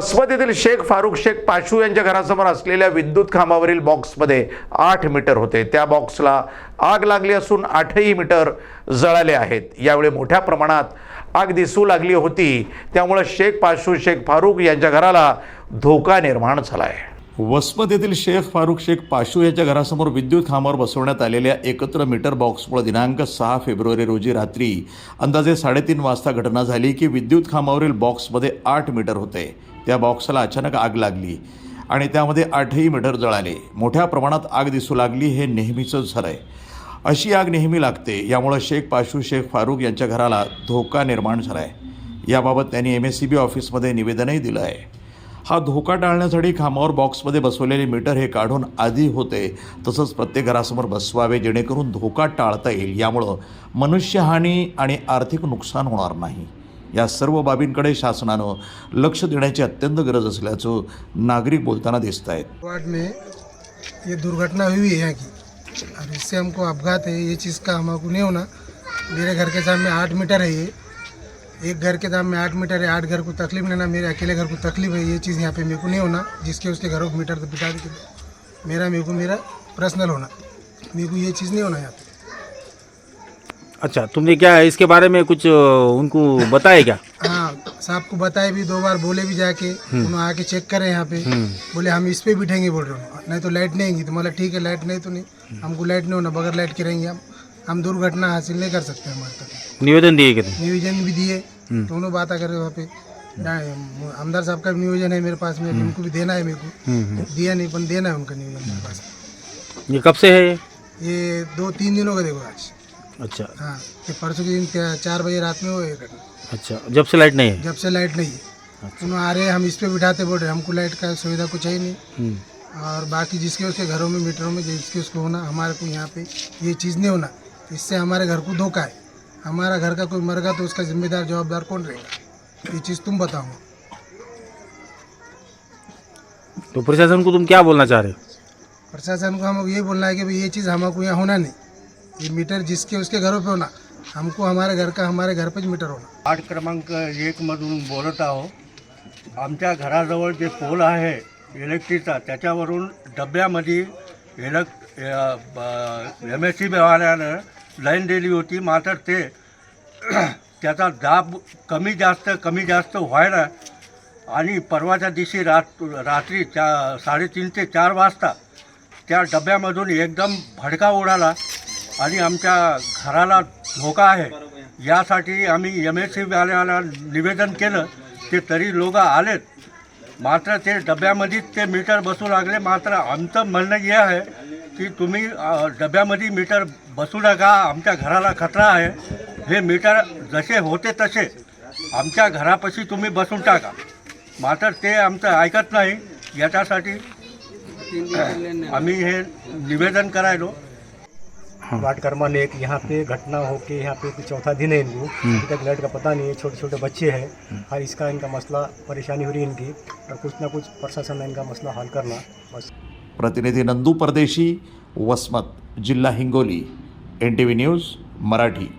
वसमत येथील शेख फारुख शेख पाशू यांच्या घरासमोर असलेल्या विद्युत खांबावरील बॉक्समध्ये आठ मीटर होते. त्या बॉक्सला आग लागली असून आठही मीटर जळाले आहेत. यावेळी मोठ्या प्रमाणात आग दिसू लागली होती. त्यामुळे शेख पाशू शेख फारुख यांच्या घराला धोका निर्माण झाला आहे वसमत येथील शेख फारुख शेख पाशू यांच्या घरासमोर विद्युत खांबावर बसवण्यात आलेल्या एकत्र मीटर बॉक्समुळे दिनांक सहा फेब्रुवारी रोजी रात्री अंदाजे साडेतीन वाजता घटना झाली की विद्युत खांबावरील बॉक्समध्ये आठ मीटर होते. त्या बॉक्सला अचानक आग लागली आणि त्यामध्ये आठही मीटर जळाले. मोठ्या प्रमाणात आग दिसू लागली हे नेहमीचंच झर आहे. अशी आग नेहमी लागते यामुळं शेख पाशू शेख फारूक यांच्या घराला धोका निर्माण झाला आहे याबाबत त्यांनी एम एस सी बी ऑफिसमध्ये निवेदनही दिलं आहे. हा धोका टाळण्यासाठी खांबावर बॉक्समध्ये बसवलेले मीटर हे काढून आधी होते तसंच प्रत्येक घरासमोर बसवावे जेणेकरून धोका टाळता येईल. यामुळं मनुष्यहानी आणि आर्थिक नुकसान होणार नाही. या सर्व बाबींकडे शासनानं लक्ष देण्याची अत्यंत गरज असल्याचं नागरिक बोलताना दिसत आहेत वार्ड में ये दुर्घटना हुई है यहाँ की. और इससे हमको अपघात है ये चीज़ का हमको नहीं होना। मेरे घर के सामने आठ मीटर है ये। एक घर के सामने आठ मीटर है आठ घर को तकलीफ नहीं ना मेरे अकेले घर को तकलीफ है ये चीज़ यहाँ पे मेरे को नहीं होना जिसके उसके घरों को मीटर तो बिठा के मेरा मेरे को मेरा पर्सनल होना। मेरे को ये चीज़ नहीं होना यहाँ पे। अच्छा तुमने क्या इसके बारे में कुछ उनको बताया क्या? हाँ साहब को बताए भी दो बार बोले भी जाके उन्होंने आके चेक करे यहाँ पे। बोले हम इस पे बिठेंगे बोल रहे हो। नहीं तो लाइट नहीं आएँगी। तो मतलब ठीक है लाइट नहीं तो नहीं। हमको लाइट नहीं होना बगैर लाइट के रहेंगे हम। हम दुर्घटना हासिल नहीं कर सकते हमारे तक। निवेदन दिए तुम भी दिए। दोनों बात करे वहाँ पे आमदार साहब का भी नियोजन है मेरे पास में उनको भी देना है मेरे को। दिया नहीं पर देना है उनका नियोजन मेरे पास ये कब से है ये दो तीन दिनों का देखो आज। अच्छा। हाँ ये परसों के दिन चार बजे रात में हुआ ये घटना अच्छा जब से लाइट नहीं है? जब से लाइट नहीं है। उन्होंने आ रहे हम इस पे बिठाते बोल रहे हमको लाइट का सुविधा कुछ है ही नहीं। हम्म। और बाकी जिसके उसके घरों में मीटरों में जिसके उसको होना हमारे को यहाँ पे ये चीज़ नहीं होना। इससे हमारे घर को धोखा है। हमारा घर का कोई मर गया तो उसका जिम्मेदार जवाबदार कौन रहेगा? ये चीज़ तुम बताओ। तो प्रशासन को तुम क्या बोलना चाह रहे हो? प्रशासन को हम ये बोलना है कि ये चीज़ हमको यहाँ होना नहीं। ये मीटर जिसके उसके घरों पे होना। हमको हमारे घर का हमारे घर पे मीटर होना। वार्ड क्रमांक एकमधून बोलत आहो आमच्या घराजवळ जे पोल आहे इलेक्ट्रिकचा त्याच्यावरून डब्यामध्ये इलेक्ट एम एस सी व्यवहारानं लाईन दिली होती. मात्र ते त्याचा दाब कमी जास्त कमी जास्त व्हायला आणि परवाच्या दिवशी रात रात्री चा साडेतीन ते चार वाजता त्या डब्यामधून एकदम भडका उडाला. आणि आमच्या घराला धोका आहे. यासाठी आम्ही एम एस सी वाल्याला निवेदन केलं ते तरी लोक आलेत. मात्र ते डब्यामध्येच ते मीटर बसू लागले. मात्र आमचं म्हणणं हे आहे की तुम्ही डब्यामध्ये मीटर बसू नका. आमच्या घराला खतरा आहे. हे मीटर जसे होते तसे आमच्या घरापाशी तुम्ही बसून टाका. मात्र ते आमचं ऐकत नाही. याच्यासाठी आम्ही हे निवेदन करायलो. वार्ड कर्मा लेक यहाँ पे घटना हो के यहाँ पे तो चौथा दिन है इनको। अभी तक लाइट का पता नहीं है छोटे छोटे बच्चे हैं। हर इसका इनका मसला परेशानी हो रही है इनकी। और कुछ ना कुछ प्रशासन ने इनका मसला हल करना। बस। प्रतिनिधि नंदू परदेशी वसमत जिला Hingoli. N T V News Marathi.